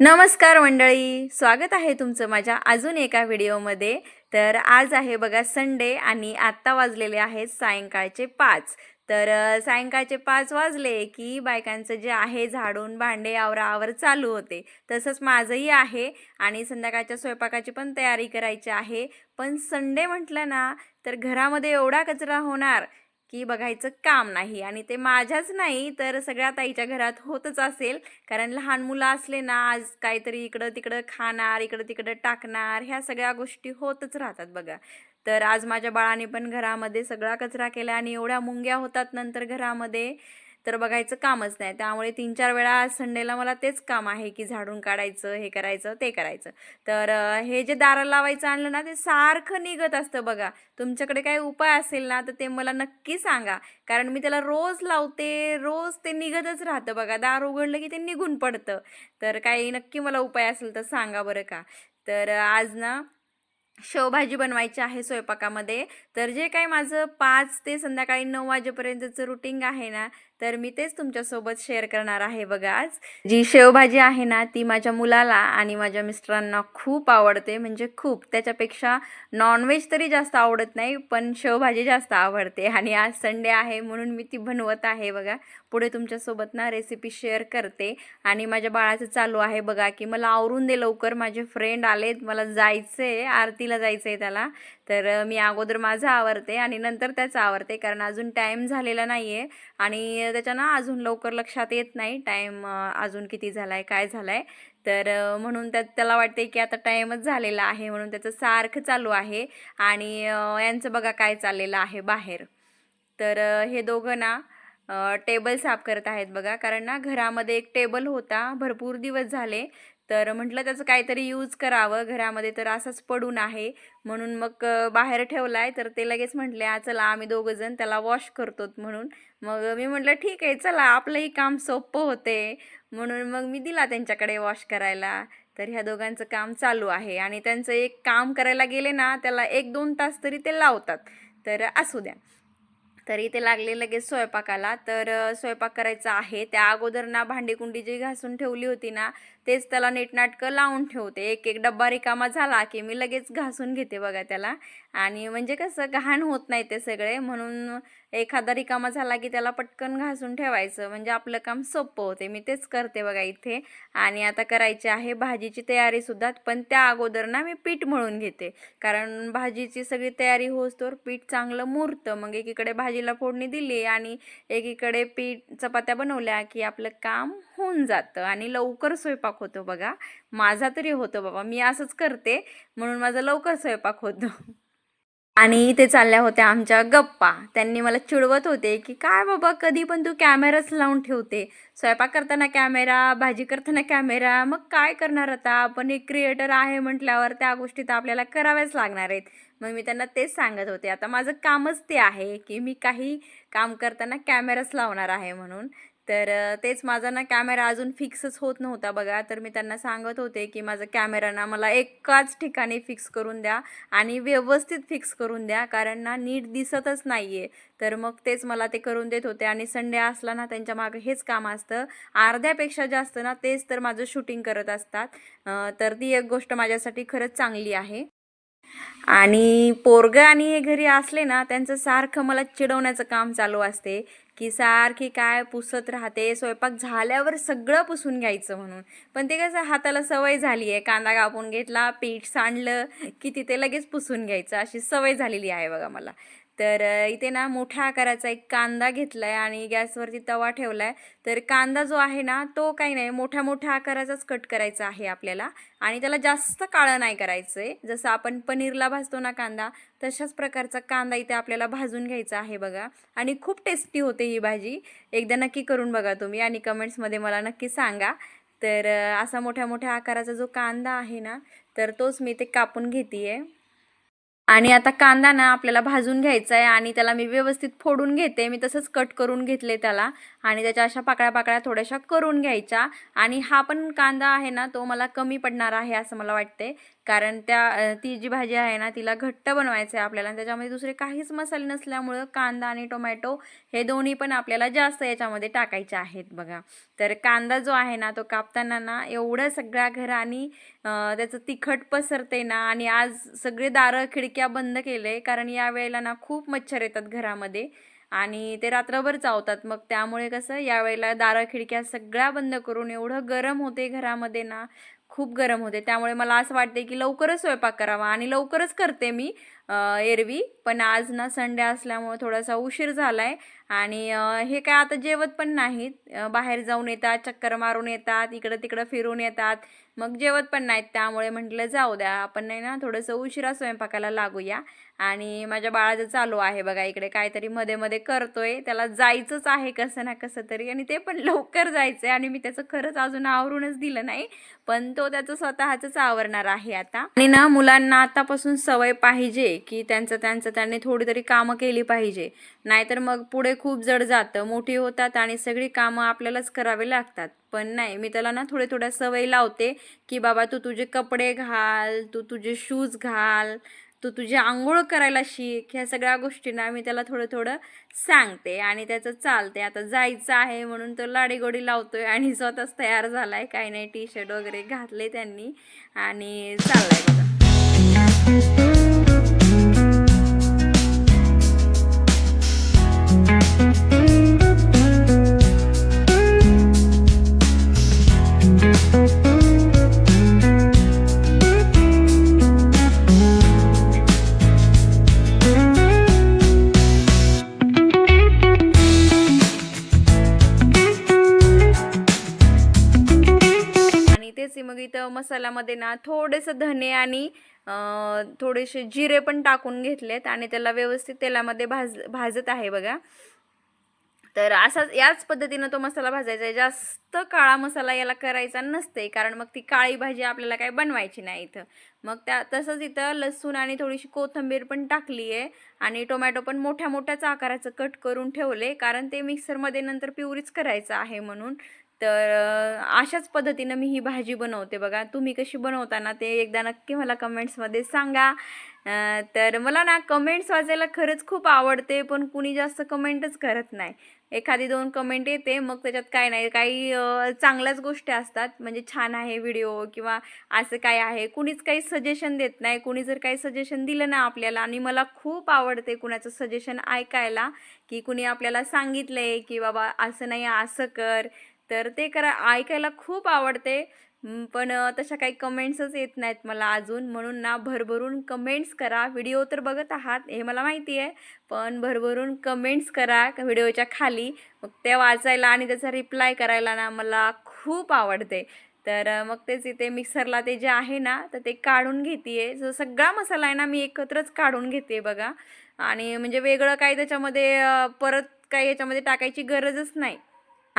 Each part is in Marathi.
नमस्कार मंडळी स्वागत आहे तुमचं माझ्या अजून एका व्हिडिओमध्ये. तर आज आहे बघा संडे आणि आत्ता वाजलेले आहेत सायंकाळचे पाच. तर सायंकाळचे पाच वाजले की बायकांचं जे आहे झाडून भांडे आवरावर चालू होते. तसंच माझंही आहे आणि संध्याकाळच्या स्वयंपाकाची पण तयारी करायची आहे. पण संडे म्हटलं ना तर घरामध्ये एवढा कचरा होणार की बघायचं काम नाही आणि ते माझ्याच नाही तर सगळ्या ताईच्या घरात होतच असेल. कारण लहान मुलं असले ना आज काहीतरी इकडं तिकडं खाणार इकडं तिकडं टाकणार ह्या सगळ्या गोष्टी होतच राहतात बघा. तर आज माझ्या बाळाने पण घरामध्ये सगळा कचरा केला आणि एवढ्या मुंग्या होतात नंतर घरामध्ये. तर बघायचं कामच नाही. त्यामुळे तीन चार वेळा संडेला मला तेच काम आहे की झाडून काढायचं हे करायचं ते करायचं. तर हे जे दारं लावायचं आणलं ना ते सारखं निघत असतं बघा. तुमच्याकडे काही उपाय असेल ना तर ते मला नक्की सांगा. कारण मी त्याला रोज लावते रोज ते निघतच राहतं बघा. दार उघडलं की ते निघून पडतं. तर काही नक्की मला उपाय असेल तर सांगा बरं का. तर आज ना शेवभाजी बनवायची आहे स्वयंपाकामध्ये. तर जे काही माझं पाच ते संध्याकाळी नऊ वाजेपर्यंतचं रुटीन आहे ना तर मी तेच तुमच्यासोबत शेअर करणार आहे बघा आज. जी शेवभाजी आहे ना ती माझ्या मुलाला आणि माझ्या मिस्टरांना खूप आवडते. म्हणजे खूप. त्याच्यापेक्षा नॉनव्हेज तरी जास्त आवडत नाही पण शेवभाजी जास्त आवडते. आणि आज संडे आहे म्हणून मी ती बनवत आहे बघा. पुढे तुमच्यासोबत ना रेसिपी शेअर करते. आणि माझ्या बाळाचं चालू आहे बघा की मला आवरून दे लवकर. माझे फ्रेंड आलेत. मला जायचं आहे आरतीला जायचं आहे त्याला. तर मी अगोदर माझं आवरते आणि नंतर त्याचं आवरते कारण अजून टाईम झालेला नाही आहे आणि त्याच्या ना अजून लवकर लक्षात येत नाही टाईम अजून किती झाला आहे काय झाला आहे तर म्हणून त्यात त्याला वाटते की आता टाईमच झालेला आहे म्हणून त्याचं सारखं चालू आहे आणि यांचं बघा काय चाललेलं आहे बाहेर. तर हे दोघं ना टेबल साफ करत आहेत बघा कारण ना घरामध्ये एक टेबल होता भरपूर दिवस झाले. तर म्हटलं त्याचं काहीतरी यूज करावं. घरामध्ये तर असंच पडून आहे. म्हणून मग बाहेर ठेवला आहे तर ते लगेच म्हटले चला आम्ही दोघंजण त्याला वॉश करतो म्हणून. मग मी म्हटलं ठीक आहे चला आपलंही काम सोपं होते. म्हणून मग मी दिला त्यांच्याकडे वॉश करायला. तर ह्या दोघांचं काम चालू आहे. आणि त्यांचं एक काम करायला गेले ना त्याला एक दोन तास तरी ते लावतात. तर असू द्या. तरी ते लागले लगेच स्वयंपाकाला. तर स्वयंपाक करायचा आहे. त्या अगोदर ना भांडीकुंडी जी घासून ठेवली होती ना तेच त्याला नीटनाटकं लावून ठेवते. एक एक डब्बा रिकामा झाला की मी लगेच घासून घेते बघा त्याला. आणि म्हणजे कसं घाण होत नाही ते सगळे. म्हणून एखादा रिकामा झाला की त्याला पटकन घासून ठेवायचं. म्हणजे आपलं काम सोपं होते. मी तेच करते बघा इथे. आणि आता करायची आहे भाजीची तयारीसुद्धा पण त्या अगोदर ना मी पीठ मळून घेते. कारण भाजीची सगळी तयारी होतोवर पीठ चांगलं मुरतं. मग एकीकडे भाजीला फोडणी दिली आणि एकीकडे पीठ चपात्या बनवल्या की आपलं काम होऊन जातं. आणि लवकर स्वयंपाक होतो बघा. माझा तरी होतो बाबा. मी असंच करते. म्हणून माझा लवकर स्वयंपाक होतो. आणि इथे चालल्या होत्या आमच्या गप्पा. त्यांनी मला चिडवत होते की काय बाबा कधी पण तू कॅमेराच लावून ठेवते. स्वयंपाक करताना कॅमेरा भाजी करताना कॅमेरा मग काय करणार आता? आपण एक क्रिएटर आहे म्हटल्यावर त्या गोष्टी तर आपल्याला कराव्याच लागणार आहेत. मग मी त्यांना तेच सांगत होते. आता माझं कामच ते आहे की मी काही काम करताना कॅमेराच लावणार आहे म्हणून. तर तेच माझा ना कॅमेरा अजून फिक्सच होत नव्हता बघा. तर मी त्यांना सांगत होते की माझा कॅमेरा ना मला एकाच ठिकाणी फिक्स करून द्या आणि व्यवस्थित फिक्स करून द्या कारण ना नीट दिसतच नाही आहे तर मग तेच मला ते करून देत होते आणि संडे असला ना त्यांच्या मागं हेच काम असतं. अर्ध्यापेक्षा जास्त ना तेच तर माझं शूटिंग करत असतात. तर ती एक गोष्ट माझ्यासाठी खरंच चांगली आहे. आणि पोरगं आणि हे घरी असले ना त्यांचं सारखं मला चिडवण्याचं काम चालू असते. की सारखी काय पुसत राहते स्वयंपाक झाल्यावर सगळं पुसून घ्यायचं म्हणून. पण ते कसं हाताला सवय झाली आहे कांदा कापून घेतला पीठ सांडलं की तिथे लगेच पुसून घ्यायचं अशी सवय झालेली आहे बघा मला. तर इथे ना मोठ्या आकाराचा एक कांदा घेतला आहे आणि गॅसवरती तवा ठेवला आहे तर कांदा जो आहे ना तो काही नाही मोठ्या मोठ्या आकाराचाच कट करायचा आहे आपल्याला आणि त्याला जास्त काळं नाही करायचं आहे जसं आपण पनीरला भाजतो ना कांदा तशाच प्रकारचा कांदा इथे आपल्याला भाजून घ्यायचा आहे बघा आणि खूप टेस्टी होते ही भाजी. एकदा नक्की करून बघा तुम्ही आणि कमेंट्समध्ये मला नक्की सांगा. तर असा मोठ्या मोठ्या आकाराचा जो कांदा आहे ना तर तोच मी ते कापून घेते आहे आणि आता कांदा ना आपल्याला भाजून घ्यायचा आहे आणि त्याला मी व्यवस्थित फोडून घेते. मी तसंच कट करून घेतले त्याला. आणि त्याच्या अशा पाकळ्या पाकळ्या थोड्याशा करून घ्यायच्या. आणि हा पण कांदा आहे ना तो मला कमी पडणार आहे असं मला वाटते कारण त्या ती जी भाजी आहे ना तिला घट्ट बनवायचं आहे आपल्याला. त्याच्यामध्ये दुसरे काहीच मसाले नसल्यामुळं कांदा आणि टोमॅटो हे दोन्ही पण आपल्याला जास्त याच्यामध्ये टाकायचे आहेत बघा. तर कांदा जो आहे ना तो कापताना ना एवढं सगळ्या घरांनी त्याचं तिखट पसरते ना आणि आज सगळे दारं खिडक्या बंद केले कारण यावेळेला ना खूप मच्छर येतात घरामध्ये आणि ते रात्रभर चावतात. मग त्यामुळे कसं यावेळेला दारं खिडक्या सगळ्या बंद करून एवढं गरम होते घरामध्ये ना खूप गरम होते. त्यामुळे मला असं वाटते की लवकरच स्वयंपाक करावा आणि लवकरच करते मी एरवी. पण आज ना संडे असल्यामुळे थोडासा उशीर झाला आहे आणि हे काय आता जेवत पण नाहीत. बाहेर जाऊन येतात चक्कर मारून येतात इकडं तिकडं फिरून येतात. मग जेवत पण नाहीत त्यामुळे म्हटलं जाऊ द्या आपण नाही ना थोडंसं उशिरा स्वयंपाकाला लागूया. आणि माझ्या बाळाचं चालू आहे बघा इकडे काहीतरी मध्ये मध्ये करतोय त्याला जायचंच आहे कसं ना कसं तरी आणि ते पण लवकर जायचं आहे आणि मी त्याचं खरंच अजून आवरूनच दिलं नाही पण तो त्याचं स्वतःचंच आवरणार आहे आता. आणि ना मुलांना आतापासून सवय पाहिजे की त्यांचं त्यांचं त्यांनी थोडी तरी कामं केली पाहिजे. नाहीतर मग पुढे खूप जड जातं मोठी होतात आणि सगळी कामं आपल्यालाच करावी लागतात. पण नाही. मी त्याला ना थोडे थोड्या सवय लावते की बाबा तू तुझे कपडे घाल तू तुझे शूज घाल तू तुझी आंघोळ करायला शिक ह्या सगळ्या गोष्टींना मी त्याला थोडं थोडं सांगते आणि त्याचं चालते आता जायचं आहे म्हणून तो लाडीगोडी लावतोय आणि स्वतःच तयार झालाय. काही नाही टी शर्ट वगैरे घातले त्यांनी आणि चाललाय बघा. तेलामध्ये ना थोडेसे धने आणि थोडेसे जिरे पण टाकून घेतलेत आणि त्याला व्यवस्थित तेलामध्ये भाज भाजत आहे बघा. तर असाच याच पद्धतीनं तो मसाला भाजायचा आहे. जास्त काळा मसाला याला करायचा नसते कारण मग ती काळी भाजी आपल्याला काय बनवायची नाही इथं. मग त्या तसंच इथं लसूण आणि थोडीशी कोथिंबीर पण टाकली आहे आणि टोमॅटो पण मोठ्या मोठ्याच आकाराचं कट करून ठेवले कारण ते मिक्सरमध्ये नंतर प्युरीच करायचं आहे म्हणून. तर अशाच पद्धतीनं मी ही भाजी बनवते बघा. तुम्ही कशी बनवता ना ते एकदा नक्की मला कमेंट्समध्ये सांगा. तर मला ना कमेंट्स वाचायला खरंच खूप आवडते पण कुणी जास्त कमेंटच करत नाही. एखादी दोन कमेंट येते मग त्याच्यात काय नाही काही चांगल्याच गोष्टी असतात. म्हणजे छान आहे व्हिडिओ किंवा असं काय आहे. कुणीच काही सजेशन देत नाही. कुणी जर काही सजेशन दिलं ना आपल्याला आणि मला खूप आवडते कुणाचं सजेशन ऐकायला की कुणी आपल्याला सांगितलं आहे की बाबा असं नाही असं कर. तर ते करा ऐकायला खूप आवडते. पण तशा काही कमेंट्सच येत नाहीत मला अजून. म्हणून ना भरभरून कमेंट्स करा. व्हिडिओ तर बघत आहात हे मला माहिती आहे. पण भरभरून कमेंट्स करा व्हिडिओच्या खाली. मग ते वाचायला आणि त्याचा रिप्लाय करायला ना मला खूप आवडते. तर मग तेच इथे मिक्सरला ते जे आहे ना तर ते काढून घेते जो सगळा मसाला आहे ना मी एकत्रच काढून घेते बघा. आणि म्हणजे वेगळं काही त्याच्यामध्ये परत काही याच्यामध्ये टाकायची गरजच नाही.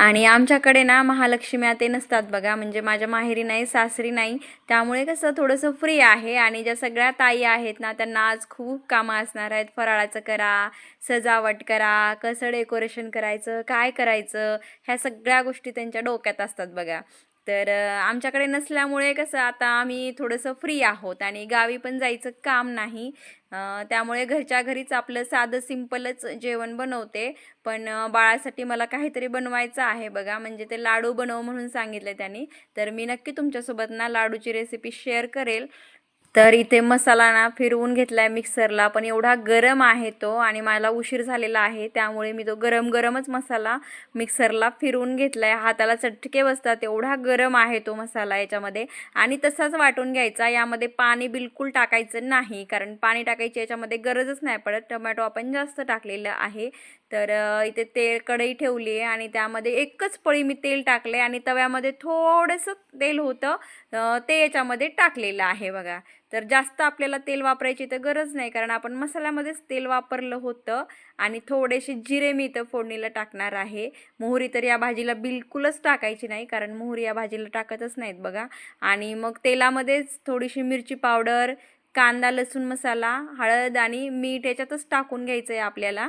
आणि आमच्याकडे ना महालक्ष्म्या ते नसतात बघा म्हणजे माझ्या माहेरी नाही सासरी नाही. त्यामुळे कसं थोडंसं फ्री आहे आणि ज्या सगळ्या ताई आहेत ना त्यांना आज खूप कामं असणार आहेत. फराळाचं करा सजावट करा कसं डेकोरेशन करायचं काय करायचं ह्या सगळ्या गोष्टी त्यांच्या डोक्यात असतात बघा. तर आमच्याकडे नसल्यामुळे कसं आता आम्ही थोडंसं फ्री आहोत आणि गावी पण जायचं काम नाही. त्यामुळे घरच्या घरीच आपलं साधं सिंपलच जेवण बनवते. पण बाळासाठी मला काहीतरी बनवायचं आहे बघा. म्हणजे ते लाडू बनव म्हणून सांगितले त्यांनी. तर मी नक्की तुमच्यासोबत ना लाडूची रेसिपी शेअर करेल. तर इथे मसाला ना फिरवून घेतलाय मिक्सरला पण एवढा गरम आहे तो आणि मला उशीर झालेला आहे. त्यामुळे मी तो गरम गरमच मसाला मिक्सरला फिरवून घेतलाय. हाताला चटके बसतात. एवढा गरम आहे तो मसाला याच्यामध्ये. आणि तसाच वाटून घ्यायचा. यामध्ये पाणी बिलकुल टाकायचं नाही. कारण पाणी टाकायची याच्यामध्ये गरजच नाही पडत. टोमॅटो आपण जास्त टाकलेलं आहे. तर इथे तेल कढई ठेवली आहे आणि त्यामध्ये एकच पळी मी तेल टाकले आणि तव्यामध्ये थोडंसं तेल होतं. ते याच्यामध्ये टाकलेलं आहे बघा. तर जास्त आपल्याला तेल वापरायची तर गरज नाही कारण आपण मसाल्यामध्येच तेल वापरलं होतं आणि थोडेसे जिरे मी इथं फोडणीला टाकणार आहे. मोहरी तर या भाजीला बिलकुलच टाकायची नाही कारण मोहरी या भाजीला टाकतच नाहीत बघा. आणि मग तेलामध्येच थोडीशी मिरची पावडर कांदा लसूण मसाला हळद आणि मीठ याच्यातच टाकून घ्यायचं आहे आपल्याला.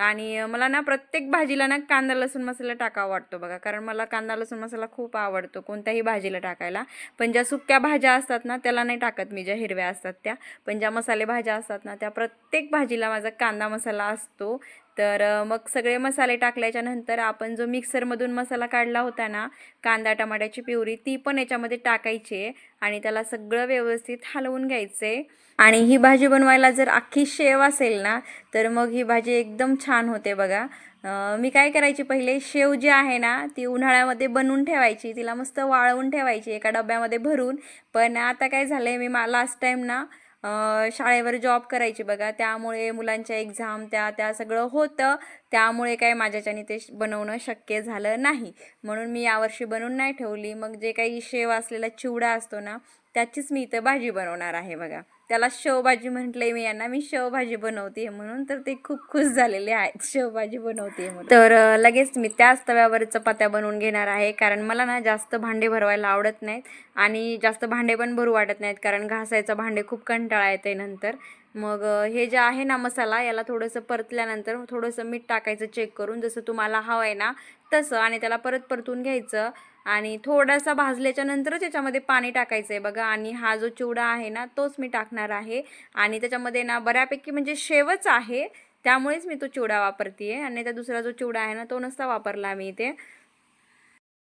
आणि मला ना प्रत्येक भाजीला ना कांदा लसूण मसाला टाकावा वाटतो बघा. कारण मला कांदा लसूण मसाला खूप आवडतो कोणत्याही भाजीला टाकायला. पण ज्या सुक्या भाज्या असतात ना त्याला नाही टाकत मी ज्या हिरव्या असतात त्या. पण ज्या मसाले भाज्या असतात ना त्या प्रत्येक भाजीला माझा कांदा मसाला असतो. तर मग सगळे मसाले टाकल्याच्या नंतर आपण जो मिक्सरमधून मसाला काढला होता ना कांदा टमाट्याची प्युरी ती पण याच्यामध्ये टाकायची आहे आणि त्याला सगळं व्यवस्थित हलवून घ्यायचं. आहे आणि ही भाजी बनवायला जर अख्खी शेव असेल ना तर मग ही भाजी एकदम छान होते बघा. मी काय करायची पहिले शेव जी आहे ना ती उन्हाळ्यामध्ये बनवून ठेवायची तिला मस्त वाळवून ठेवायची एका डब्यामध्ये भरून. पण आता काय झालं आहे मी मा लास्ट टाईम ना शाळेवर जॉब करायची बघा. त्यामुळे मुलांच्या एक्झाम त्या त्या सगळं होतं. त्यामुळे काय माझ्याच्याने ते बनवणं शक्य झालं नाही. म्हणून मी यावर्षी बनवून नाही ठेवली. मग जे काही शेव असलेला चिवडा असतो ना त्याचीच मी इथं भाजी बनवणार आहे बघा. त्याला शेवभाजी म्हटलंय मी यांना मी शेवभाजी बनवते म्हणून तर ते खूप खुश झालेले आहेत. शेवभाजी बनवते तर लगेच मी त्याच तव्यावर चपात्या बनवून घेणार आहे कारण मला ना जास्त भांडे भरवायला आवडत नाहीत आणि जास्त भांडे पण भरू वाटत नाहीत कारण घासायचं भांडे खूप कंटाळा येते नंतर. मग हे जे आहे ना मसाला याला थोडंसं परतल्यानंतर थोडंसं मीठ टाकायचं चेक करून जसं तुम्हाला हवं आहे ना तसं आणि त्याला परत परतून घ्यायचं आणि थोडासा भाजल्याच्या नंतरच याच्यामध्ये पाणी टाकायचं आहे बघा आणि हा जो चिवडा आहे ना तोच मी टाकणार आहे आणि त्याच्यामध्ये ना बऱ्यापैकी म्हणजे शेवच आहे त्यामुळेच मी तो चिवडा वापरते आहे आणि त्या दुसरा जो चिवडा आहे ना तो नसता वापरला मी इथे.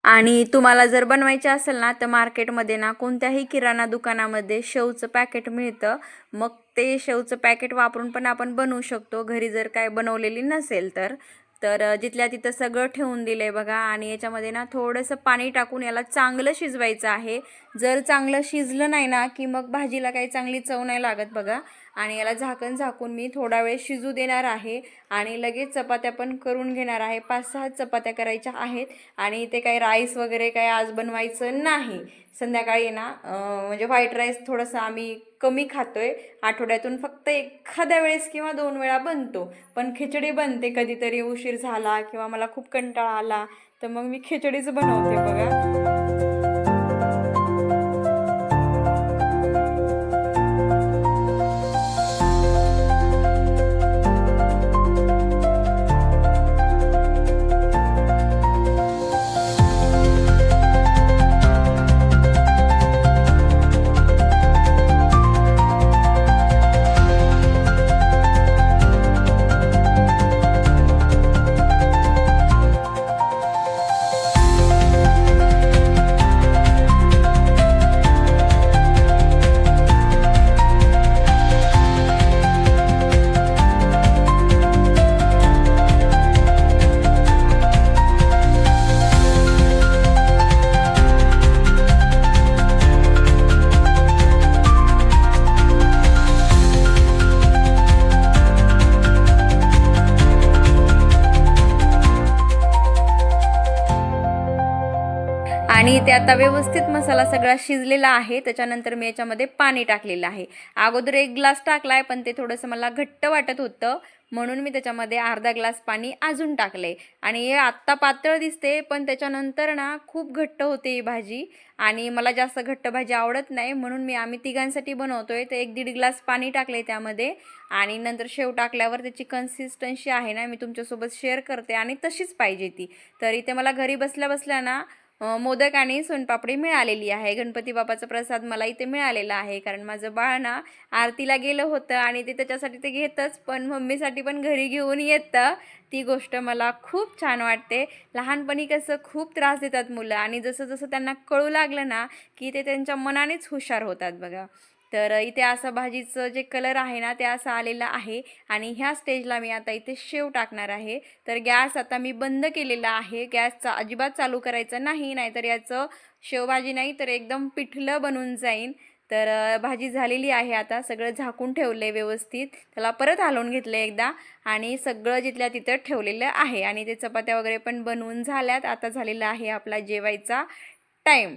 आणि तुम्हाला जर बनवायचे असेल ना तर मार्केटमध्ये ना कोणत्याही किराणा दुकानामध्ये शेवचं पॅकेट मिळतं. मग ते शेवचं पॅकेट वापरून पण आपण बनवू शकतो. घरी जर काय बनवलेली नसेल तर. तर जिथल्या तिथं सगळं ठेवून दिलं आहे बघा आणि याच्यामध्ये ना थोडंसं पाणी टाकून याला चांगलं शिजवायचं आहे. जर चांगलं शिजलं नाही ना की मग भाजीला काही चांगली चव नाही लागत बघा. आणि याला झाकण झाकून मी थोडा वेळ शिजू देणार आहे आणि लगेच चपात्या पण करून घेणार आहे. पाच सहा चपात्या करायच्या आहेत आणि इथे काही राईस वगैरे काही आज बनवायचं नाही. संध्याकाळी ना म्हणजे व्हाईट राईस थोडंसं आम्ही कमी खातोय. आठवड्यातून फक्त एखाद्या वेळेस किंवा दोन वेळा बनतो. पण खिचडी बनते कधीतरी उशीर झाला किंवा मला खूप कंटाळा आला तर मग मी खिचडीच बनवते बघा. आता व्यवस्थित मसाला सगळा शिजलेला आहे. त्याच्यानंतर मी याच्यामध्ये पाणी टाकलेलं आहे. अगोदर एक ग्लास टाकला आहे पण ते थोडंसं मला घट्ट वाटत होतं. म्हणून मी त्याच्यामध्ये अर्धा ग्लास पाणी अजून टाकले आणि हे आत्ता पातळ दिसते पण त्याच्यानंतर ना खूप घट्ट होते ही भाजी. आणि मला जास्त घट्ट भाजी आवडत नाही म्हणून मी आम्ही तिघांसाठी बनवतोय. तर एक दीड ग्लास पाणी टाकले त्यामध्ये. आणि नंतर शेव टाकल्यावर त्याची कन्सिस्टन्सी आहे ना मी तुमच्यासोबत शेअर करते. आणि तशीच पाहिजे ती. तर इथे मला घरी बसल्या बसल्या ना मोदक आणि सोनपापडी मिळालेली आहे. गणपती बाबाचा प्रसाद मला इथे मिळालेला आहे. कारण माझं बाळ ना आरतीला गेलं होतं आणि ते त्याच्यासाठी ते घेतच पण मम्मीसाठी पण घरी घेऊन येतं. ती गोष्ट मला खूप छान वाटते. लहानपणी कसं खूप त्रास देतात मुलं आणि जसं जसं त्यांना कळू लागलं ना की ते त्यांच्या मनानेच हुशार होतात बघा. तर इथे असं भाजीचं जे कलर आहे ना ते असं आलेलं आहे आणि ह्या स्टेजला मी आता इथे शेव टाकणार आहे. तर गॅस आता मी बंद केलेला आहे. गॅसचा अजिबात चालू करायचं नाही नाहीतर याचं शेवभाजी नाही तर एकदम पिठलं बनून जाईन. तर भाजी झालेली आहे आता. सगळं झाकून ठेवलं आहे व्यवस्थित. त्याला परत हलवून घेतलं एकदा आणि सगळं जिथल्या तिथं ठेवलेलं आहे आणि ते चपात्या वगैरे पण बनवून झाल्यात. आता झालेला आहे आपला जेवायचा टाईम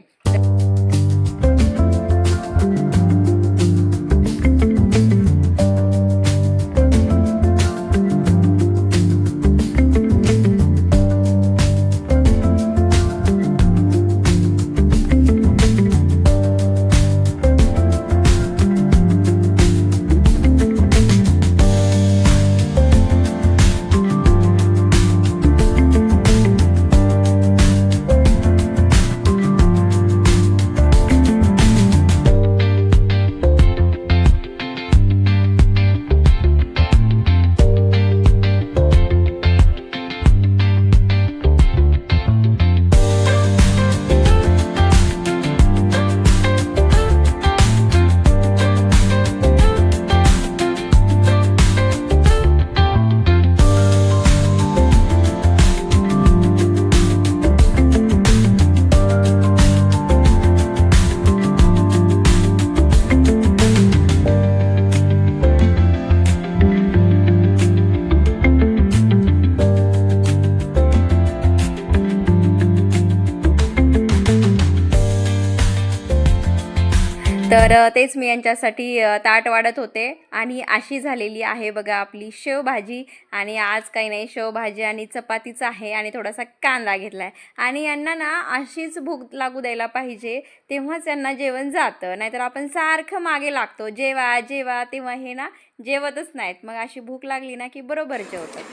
तर तेच मी यांच्यासाठी ताट वाढत होते. आणि अशी झालेली आहे बघा आपली शेवभाजी. आणि आज काही नाही शेवभाजी आणि चपातीच आहे आणि थोडासा कांदा घेतला आहे आणि यांना ना अशीच भूक लागू द्यायला पाहिजे तेव्हाच यांना जेवण जातं. नाहीतर आपण सारखं मागे लागतो. जेवा जेवा तेव्हा हे ना जेवतच नाहीत. मग अशी भूक लागली ना की बरोबर जेवतात.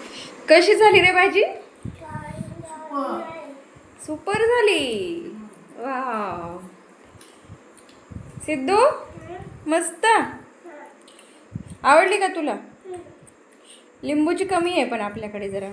कशी झाली रे भाजी? सुपर झाली. वाव. सिद्धू मस्त. आवडली का तुला? लिंबूची कमी आहे पण आपल्याकडे जरा.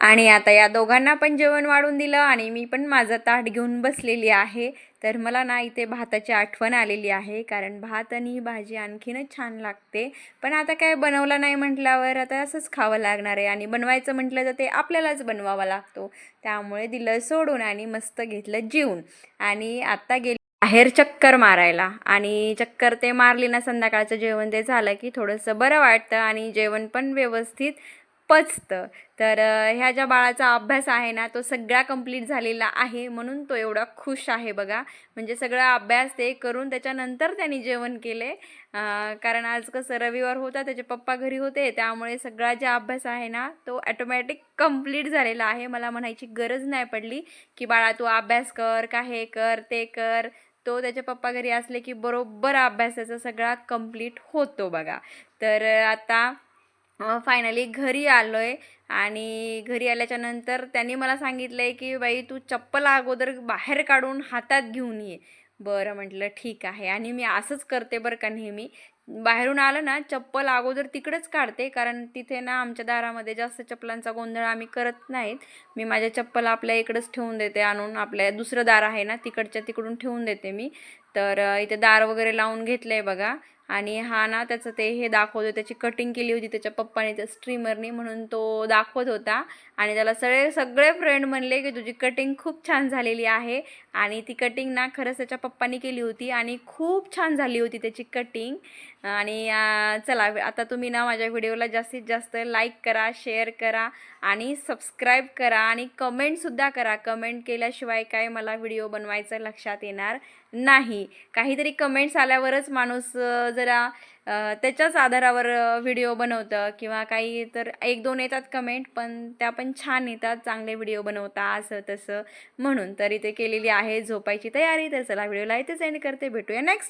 आणि आता या दोघांना पण जेवण वाढून दिलं आणि मी पण माझं ताट घेऊन बसलेली आहे. तर मला ना इथे भाताची आठवण आलेली आहे कारण भात आणि ही भाजी आणखीनच छान लागते. पण आता काय बनवलं नाही म्हटल्यावर आता असंच खावं लागणार आहे आणि बनवायचं म्हटलं तर ते आपल्यालाच बनवावा लागतो. त्यामुळे दिलं सोडून आणि मस्त घेतलं जेवून. आणि आत्ता गेली बाहेर चक्कर मारायला आणि चक्कर ते मारली ना संध्याकाळचं जेवण ते झालं की थोडंसं बरं वाटतं आणि जेवण पण व्यवस्थित पचतं. तर ह्या ज्या बाळाचा अभ्यास आहे ना तो सगळा कंप्लीट झालेला आहे म्हणून तो एवढा खुश आहे बघा. म्हणजे सगळा अभ्यास ते करून त्याच्यानंतर त्यांनी जेवण केले. कारण आज कसं रविवार होता त्याचे पप्पा घरी होते त्यामुळे सगळा जे अभ्यास आहे ना तो ॲटोमॅटिक कंप्लीट झालेला आहे. मला म्हणायची गरज नाही पडली की बाळा तू अभ्यास कर का हे कर ते कर. तो त्याच्या पप्पा घरी असले की बरोबर अभ्यासाचा सगळा कंप्लीट होतो बघा. तर आता फायनली घरी आलो आहे आणि घरी आल्याच्यानंतर त्यांनी मला सांगितलं आहे की बाई तू चप्पल अगोदर बाहेर काढून हातात घेऊन ये. बरं म्हटलं ठीक आहे. आणि मी असंच करते बरं का नेहमी. बाहेरून आलं ना चप्पल अगोदर तिकडेच काढते. कारण तिथे ना आमच्या दारामध्ये जास्त चप्पलांचा गोंधळ आम्ही करत नाहीत. मी माझ्या चप्पल आपल्या इकडंच ठेवून देते आणून. आपल्या दुसरं दार आहे ना तिकडच्या तिकडून ठेवून देते मी. तर इथे दार वगैरे लावून घेतलं आहे बघा. आणि हा ना त्याचं ते हे दाखवतो त्याची कटिंग केली होती त्याच्या पप्पाने त्या स्ट्रीमरनी म्हणून तो दाखवत होता. आणि त्याला सगळे सगळे फ्रेंड म्हणले की तुझी कटिंग खूप छान झालेली आहे. आणि ती कटिंग ना खरंच त्याच्या पप्पानी केली होती आणि खूप छान झाली होती त्याची कटिंग आणि चला आता तुम्ही ना माझ्या व्हिडिओला जास्तीत जास्त लाईक करा शेअर करा आणि सबस्क्राईब करा आणि कमेंटसुद्धा करा. कमेंट केल्याशिवाय काय मला व्हिडिओ बनवायचं लक्षात येणार. नाही. काहीतरी कमेंट्स आल्यावरच माणूस जरा त्याच्याच आधारावर व्हिडिओ बनवतं किंवा काही तर एक दोन येतात कमेंट पण त्या पण छान येतात चांगले व्हिडिओ बनवता असं तसं म्हणून. तर इथे केलेली आहे झोपायची तयारी तर चला व्हिडिओला इथेच एंड करते. भेटूया नेक्स्ट